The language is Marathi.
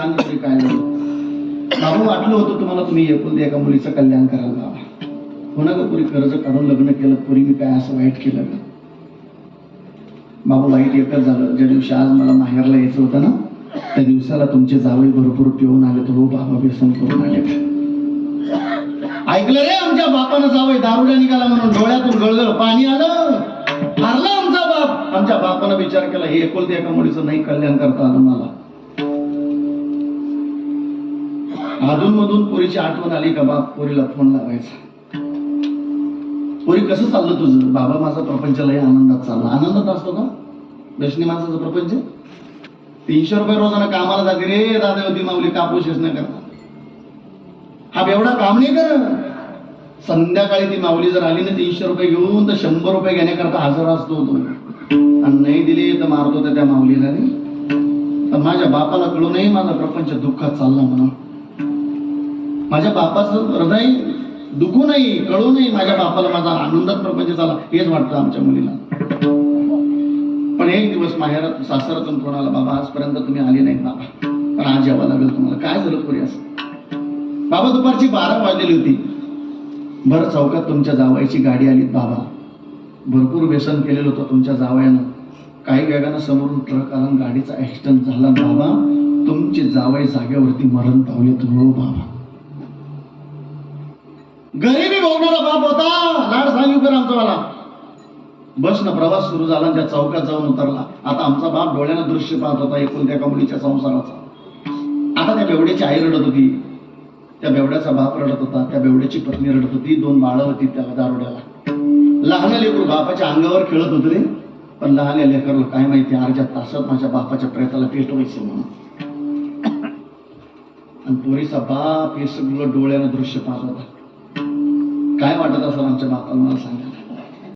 तरी काय बाबू वाटलं होतं तुम्हाला तुम्ही एकुलते एका मुलीचं कल्याण करायला लावा. हो पुरी कर्ज काढून लग्न केलं पुरी मी काय असं वाईट केलं का बाबू वाईट एकच झालं. ज्या दिवशी आज मला माहेरला यायचं होतं ना त्या दिवसाला तुमचे जावई भरपूर पिऊन आले तर हो बाबा व्यसन करून आले. ऐकलं रे आमच्या बापानं जावई? दारुड्या निघाला म्हणून डोळ्यातून गळगळ पाणी आलं. हारला आमचा बाप. आमच्या बापानं विचार केला हे एकुलते एका मुलीचं नाही कल्याण करता आलं मला. अधून मधून पोरीची आठवण आली का बाप? पोरीला फोन लावायचा. पोरी कसं चाललं तुझं? बाबा माझा प्रपंच लय आनंदात चालला. आनंदात असतो का? दशनी माणसाचा प्रपंच? तीनशे रुपये रोजानं कामाला जाते रे दादा होती माऊली कापूस न करता. हा बेवडा काम नाही कर संध्याकाळी ती माऊली जर आली ना तीनशे रुपये घेऊन तर शंभर रुपये घेण्याकरता हजर असतो तो. आणि नाही दिली तर मारतो त्या माऊलीला तर माझ्या बापाला कळू माझा प्रपंच दुःखात चालला म्हणून. माझ्या बापाचं हृदय दुखू नाही कळू नाही माझ्या बापाला माझा आनंदात प्रपंच झाला हेच वाटतं आमच्या मुलीला. पण एक दिवस माहेरात सासरातून कोणाला बाबा आजपर्यंत तुम्ही आले नाहीत बाबा. पण आज यावं लागेल तुम्हाला. काय झालं पुरी असं. बाबा दुपारची बारा वाजलेली होती. भर चौकात तुमच्या जावायची गाडी आली बाबा. भरपूर व्यसन केलेलं होतं तुमच्या जावयानं. काही वेगानं समोरून ट्रक आला गाडीचा ऍक्सिडेंट झाला. बाबा तुमची जावई जागेवरती मरण पावले हो बाबा. गरिबी भोगणारा बाप होता. लाड सांगू कर आमचा मला ना प्रवास सुरू झाला आणि त्या चौकात जाऊन उतरला. आता आमचा बाप डोळ्यानं दृश्य पाहत होता एकूण त्या मुलीच्या संसाराचा. आता त्या बेवड्याची आई रडत होती. त्या बेवड्याचा बाप रडत होता. त्या बेवड्याची पत्नी रडत होती. दोन बाळं होती त्या दारोड्याला. लहान लेकरू बापाच्या अंगावर खेळत होते रे पण लहान लेकरला काय माहिती अर्ध्या तासात माझ्या बापाच्या प्रयत्नाला व्हायचे म्हणून. आणि पोरीचा बाप हे सगळं डोळ्यानं दृश्य पाहत होता. काय वाटत असेल आमच्या बापांना मला सांगायला?